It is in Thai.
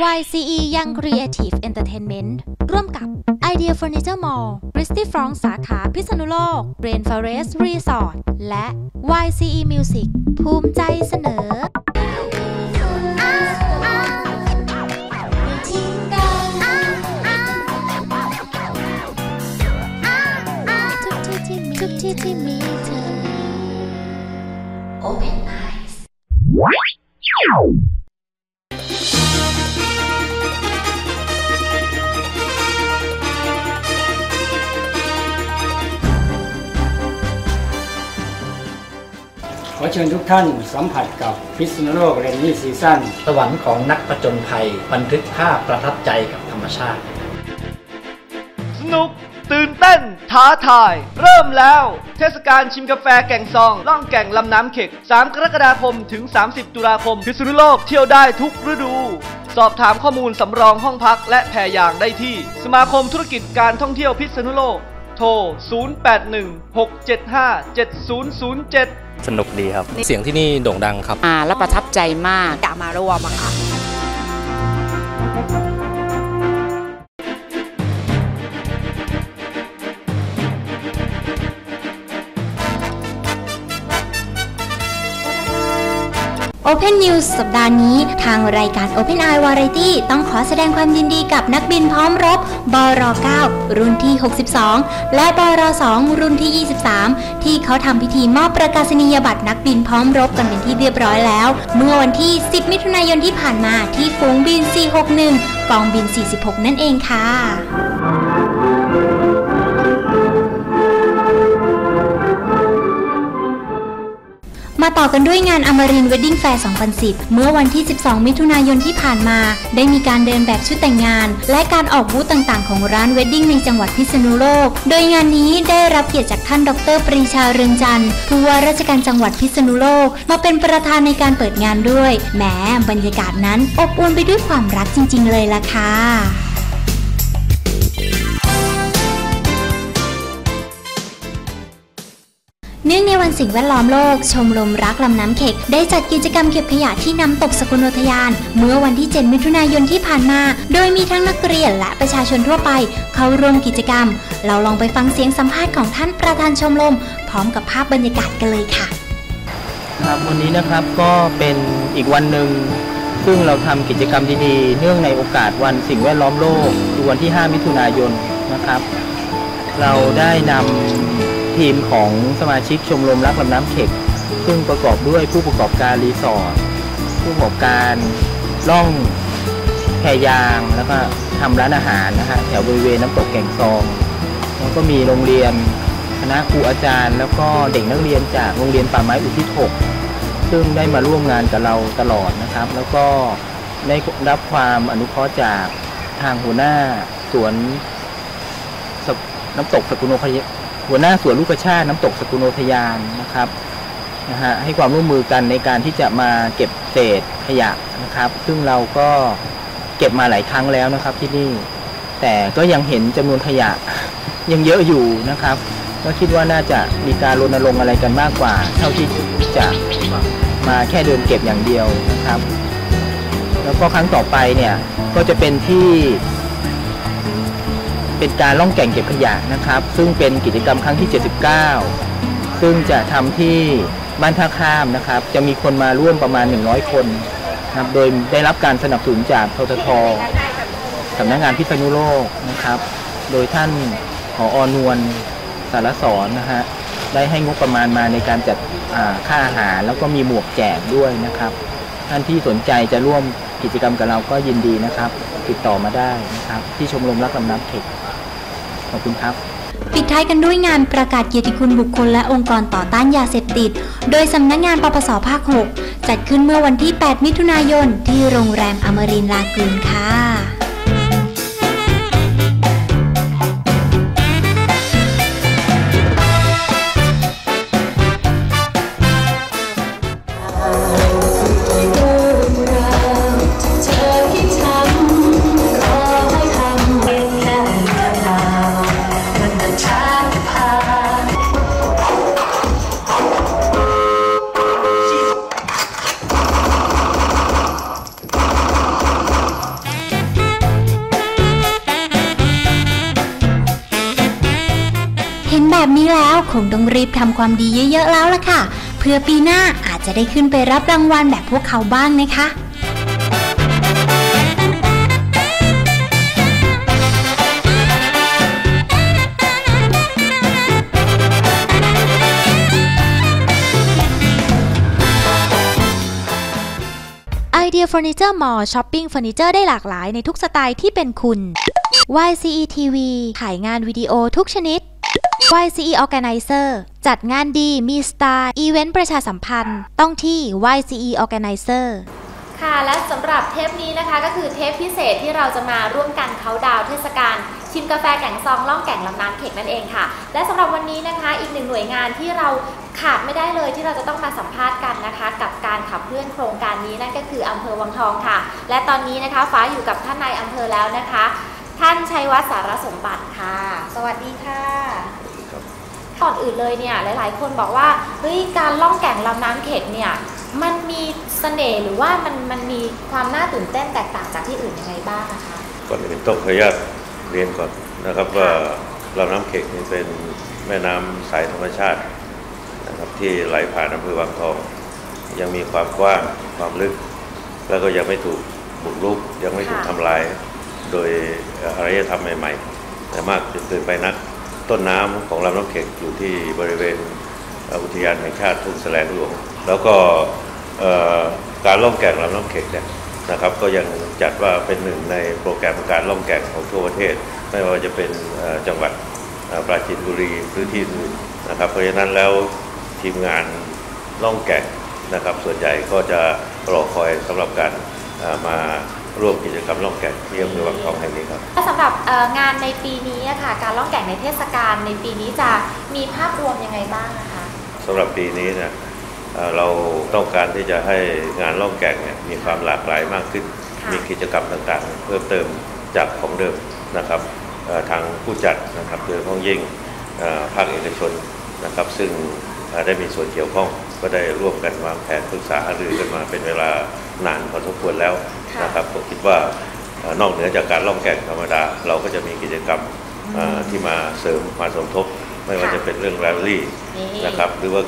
YCE Young Creative Entertainment ร่วมกับ Idea Furniture Mall Christy Frank สาขาพิษณุโลก Rainforest Resort และ YCE Music ภูมิใจเสนอทุกที่ที่มีเธอ Open Eyes ชิญทุกท่านสัมผัสกับพิษณุโลกเรนนี่ซีซั่นสวรรค์ของนักประจนภัย บันทึกภาพประทับใจกับธรรมชาติ สนุก ตื่นเต้น ท้าทาย เริ่มแล้ว เทศกาลชิมกาแฟแก่งซอง ล่องแก่งลำน้ำเข็ก 3 กรกฎาคมถึง 30 ตุลาคม พิษณุโลกเที่ยวได้ทุกฤดู สอบถามข้อมูลสำรองห้องพัก และแพรยางได้ที่ สมาคมธุรกิจการท่องเที่ยวพิษณุโลก โทร 0816757007 สนุกดีครับ เสียงที่นี่โด่งดังครับอ่าและประทับใจมาก อยากมาร่วมอะค่ะ Open News สัปดาห์นี้ ทางรายการ Open Eye Variety ต้องขอแสดงความยินดีกับนักบินพร้อมรบบร9รุ่นที่ 62 และบร2รุ่นที่ 23 ที่เขาทำพิธีมอบประกาศนียบัตรนักบินพร้อมรบกันเป็นที่เรียบร้อยแล้ว เมื่อวันที่ 10 มิถุนายนที่ผ่านมาที่ฝูงบิน 461 กองบิน 46 นั่นเองค่ะ มาต่อกันด้วยงานอมรินเวดดิ้งแฟร์2010 เมื่อวันที่ 12 มิถุนายนที่ผ่านมา ได้มีการเดินแบบชุดแต่งงาน และการออกบูธต่างๆ ของร้านเวดดิ้งในจังหวัดพิษณุโลก โดยงานนี้ได้รับเกียรติจากท่านดรปรีชาเรืองจันทร์ผู้ว่าราชการจังหวัดพิษณุโลก มาเป็นประธานในการเปิดงานด้วย แหมบรรยากาศนั้นอบอวลไปด้วยความรักจริง ๆ เลยล่ะค่ะ เนื่องในวันสิ่งแวดล้อมโลก ชมรมรักลำน้ำเข็ก ได้จัดกิจกรรมเก็บขยะที่น้ำตกสกุลโนทยาน เมื่อวันที่ 7 มิถุนายนที่ผ่านมา โดยมีทั้งนักเรียนและประชาชนทั่วไป เข้าร่วมกิจกรรม เราลองไปฟังเสียงสัมภาษณ์ของท่านประธานชมรม พร้อมกับภาพบรรยากาศกันเลยค่ะ ครับวันนี้นะครับก็เป็นอีกวันหนึ่งซึ่งเราทำกิจกรรมดีๆ เนื่องในโอกาสวันสิ่งแวดล้อมโลกคือวันที่ 5 มิถุนายนนะครับ เราได้นำ ทีมของสมาชิกชมรมรักลำน้ำเข็ก ซึ่งประกอบด้วยผู้ประกอบการรีสอร์ทผู้ประกอบการล่องแพยางแล้วก็ทำร้านอาหารนะฮะแถวบริเวณน้ำตกแก่งซอง แล้วก็มีโรงเรียนคณะครูอาจารย์ แล้วก็เด็กนักเรียนจากโรงเรียนป่าไม้อุทิศ6ซึ่งได้มาร่วมงานกับเราตลอดนะครับ แล้วก็ได้รับความอนุเคราะห์จากทางหัวหน้าสวนน้ำตกสกุลโนทย หัวหน้าสวนลูกกระชาติน้ำตกสกุลโนทยานนะครับนะฮะให้ความร่วมมือกันในการที่จะมาเก็บเศษขยะนะครับ ซึ่งเราก็เก็บมาหลายครั้งแล้วนะครับที่นี่ แต่ก็ยังเห็นจำนวนขยะยังเยอะอยู่นะครับ ก็คิดว่าน่าจะมีการรณรงค์อะไรกันมากกว่า เท่าที่จะมาแค่เดินเก็บอย่างเดียวนะครับ แล้วก็ครั้งต่อไปเนี่ยก็จะเป็นที่ เป็นการล่องแก่งเก็บขยะนะครับ ซึ่งเป็นกิจกรรมครั้งที่ 79 ซึ่งจะทำที่บ้านท่าข้ามนะครับ จะมีคนมาร่วมประมาณ 100 คนนะครับโดยได้รับการสนับสนุนจากทททสำนักงานพิษณุโลกนะครับ โดยท่านผออนวลสารสอนนะฮะได้ให้งบประมาณมาในการจัดค่าอาหาร แล้วก็มีหมวกแจกด้วยนะครับ ท่านที่สนใจจะร่วมกิจกรรมกับเราก็ยินดีนะครับ ติดต่อมาได้นะครับ ที่ชมรมรักลำน้ำเข็ก ขอบคุณครับ ปิดท้ายกันด้วยงานประกาศเกียรติคุณบุคคลและองค์กรต่อต้านยาเสพติด โดยสำนักงานปปสภาค 6 จัดขึ้นเมื่อวันที่ 8 มิถุนายน ที่โรงแรมอมรินลากูนค่ะ นี้แล้วคงต้องรีบทำความดีเยอะๆแล้วล่ะค่ะ เพื่อปีหน้าอาจจะได้ขึ้นไปรับรางวัลแบบพวกเขาบ้างนะคะไอเดียเฟอร์นิเจอร์มอลช้อปปิ้งเฟอร์นิเจอร์ได้หลากหลายในทุกสไตล์ที่เป็นคุณ YCE TV ขายงานวิดีโอทุกชนิด YCE Organizer จัดงานดีมีสไตล์อีเวนต์ประชาสัมพันธ์ ต้องที่ YCE Organizer ค่ะ และสำหรับเทปนี้นะคะก็คือเทปพิเศษที่เราจะมาร่วมกันเขาดาวเทศกาลชิมกาแฟแก่งซองล่องแก่งลำน้ำเข็กนั่นเองค่ะ และสำหรับวันนี้นะคะอีกหนึ่งหน่วยงานที่เราขาดไม่ได้เลยที่เราจะต้องมาสัมภาษณ์กันนะคะ กับการขับเคลื่อนโครงการนี้นั่นก็คืออำเภอวังทองค่ะ และตอนนี้นะคะฟ้าอยู่กับท่านนายอำเภอแล้วนะคะ ท่านชัยวัฒน์สารสมบัติค่ะ สวัสดีค่ะ ก่อนอื่นเลยเนี่ยหลาย ๆ คนบอกว่าเฮ้ยการล่องแก่งลำน้ำเข็กเนี่ยมันมีเสน่ห์หรือว่ามันมันมีความน่าตื่นเต้นแตกต่างจากที่อื่นยังไงบ้างนะคะก่อนอื่นต้องขออนุญาตเรียนก่อนนะครับว่าลำน้ำเข็กนี่เป็นแม่น้ำสายธรรมชาตินะครับที่ไหลผ่านอำเภอวังทอง ยังมีความกว้างความลึก แล้วก็ยังไม่ถูกบุกรุกยังไม่ถูกค่ะทำลาย โดยอารยธรรมใหม่ๆแต่มากจนเกินไปนัก ต้นน้ำของลำน้ำเข็กอยู่ที่บริเวณอุทยานแห่งชาติทุ่งแสลงหลวง แล้วก็การล่องแก่งลำน้ำเข็กเนี่ยนะครับก็ยังจัดว่าเป็นหนึ่งในโปรแกรมการล่องแก่งของทั่วประเทศ ไม่ว่าจะเป็นจังหวัดปราจีนบุรีหรือที่อื่นนะครับเพราะฉะนั้นแล้วทีมงานล่องแก่งนะครับ ส่วนใหญ่ก็จะรอคอยสำหรับการมา ร่วมกิจกรรมล่องแก่งที่อำเภอวังทองแห่งนี้ครับและสำหรับเอ่องานในปีนี้อะค่ะการล่องแก่งในเทศกาลในปีนี้จะมีภาพรวมยังไงบ้างนะคะสำหรับปีนี้เนะเอ่อเราต้องการที่จะให้งานล่องแก่งเนี่ยมีความหลากหลายมากขึ้นค่ะมีกิจกรรมต่างๆ เพิ่มเติมจากของเดิมนะครับเอ่อทางผู้จัดนะครับโดยเฉพาะยิ่งเอ่อภาคเอกชนนะครับ ซึ่งเอ่อ ได้มีส่วนเกี่ยวข้อง ก็ได้ร่วมกันวางแผนปรึกษาหารือกันมาเป็นเวลานานพอสมควรแล้วนะครับผมคิดว่าเอ่อนอกเหนือจากการล่องแก่งธรรมดา เราก็จะมีกิจกรรมเอ่อที่มาเสริมมาสมทบ ไม่ว่าจะเป็นเรื่องแรลลี่นี่นะครับหรือว่า